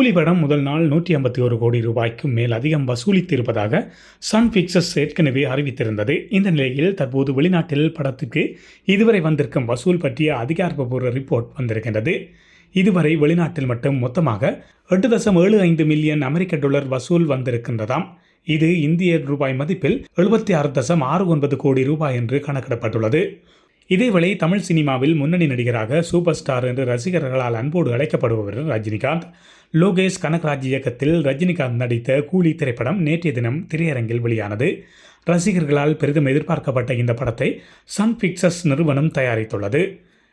கூலி படம் முதல் நாள் நூற்றி ஐம்பத்தி ஒரு கோடி ரூபாய்க்கும் மேல் அதிகம் வசூலித்திருப்பதாக சன் பிக்சர்ஸ் ஏற்கனவே அறிவித்திருந்தது. இந்த நிலையில் தற்போது வெளிநாட்டில் படத்துக்கு இதுவரை வந்திருக்கும் வசூல் பற்றிய அதிகாரப்பூர்வ ரிப்போர்ட் வந்திருக்கின்றது. இதுவரை வெளிநாட்டில் மட்டும் மொத்தமாக எட்டு தசம் ஏழு ஐந்து மில்லியன் அமெரிக்க டாலர் வசூல் வந்திருக்கின்றதாம். இது இந்திய ரூபாய் மதிப்பில் எழுபத்தி ஆறு தசம் ஆறு ஒன்பது கோடி ரூபாய் என்று கணக்கிடப்பட்டுள்ளது. இதேவேளை தமிழ் சினிமாவில் முன்னணி நடிகராக சூப்பர் ஸ்டார் என்று ரசிகர்களால் அன்போடு அழைக்கப்படுபவர் ரஜினிகாந்த் லோகேஷ் கனகராஜ் இயக்கத்தில் ரஜினிகாந்த் நடித்த கூலி திரைப்படம் நேற்றைய தினம் திரையரங்கில் வெளியானது. ரசிகர்களால் பெரிதும் எதிர்பார்க்கப்பட்ட இந்த படத்தை சன் பிக்சர்ஸ் நிறுவனம் தயாரித்துள்ளது.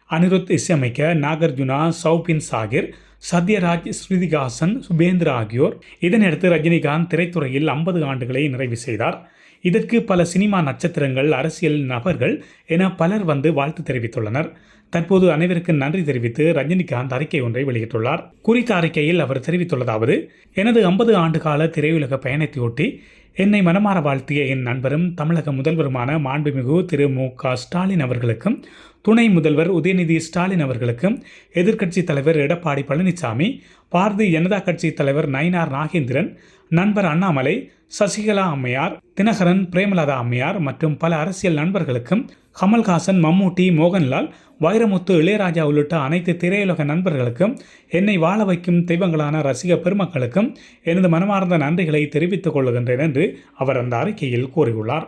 அனிருத் இசையமைக்க நாகார்ஜுனா சௌபின் சாகிர் சத்யராஜ் ஸ்ருதிகாசன் சுபேந்திரா ஆகியோர். இதனையடுத்து ரஜினிகாந்த் திரைத்துறையில் ஐம்பது ஆண்டுகளை நிறைவு செய்தார். இதற்கு பல சினிமா நட்சத்திரங்கள் அரசியல் நபர்கள் என பலர் வந்து வாழ்த்து தெரிவித்துள்ளனர். தற்போது அனைவருக்கு நன்றி தெரிவித்து ரஜினிகாந்த் அறிக்கை ஒன்றை வெளியிட்டுள்ளார். குறித்த அறிக்கையில் அவர் தெரிவித்துள்ளதாவது எனது ஐம்பது ஆண்டு கால திரையுலக பயணத்தையொட்டி என்னை மனமாற வாழ்த்திய என் நண்பரும் தமிழக முதல்வருமான மாண்புமிகு திரு. மு. க. ஸ்டாலின் அவர்களுக்கும் துணை முதல்வர் உதயநிதி ஸ்டாலின் அவர்களுக்கும் எதிர்க்கட்சி தலைவர் எடப்பாடி பழனிசாமி பாரதிய ஜனதா கட்சி தலைவர் நயினார் நாகேந்திரன் நண்பர் அண்ணாமலை சசிகலா அம்மையார் தினகரன் பிரேமலதா அம்மையார் மற்றும் பல அரசியல் நண்பர்களுக்கும் கமல்ஹாசன் மம்மூட்டி மோகன்லால் வைரமுத்து இளையராஜா உள்ளிட்ட அனைத்து திரையுலக நண்பர்களுக்கும் என்னை வாழ வைக்கும் தெய்வங்களான ரசிக பெருமக்களுக்கும் எனது மனமார்ந்த நன்றிகளை தெரிவித்துக் கொள்கின்றேன் என்று அவர் அந்த அறிக்கையில் கூறியுள்ளார்.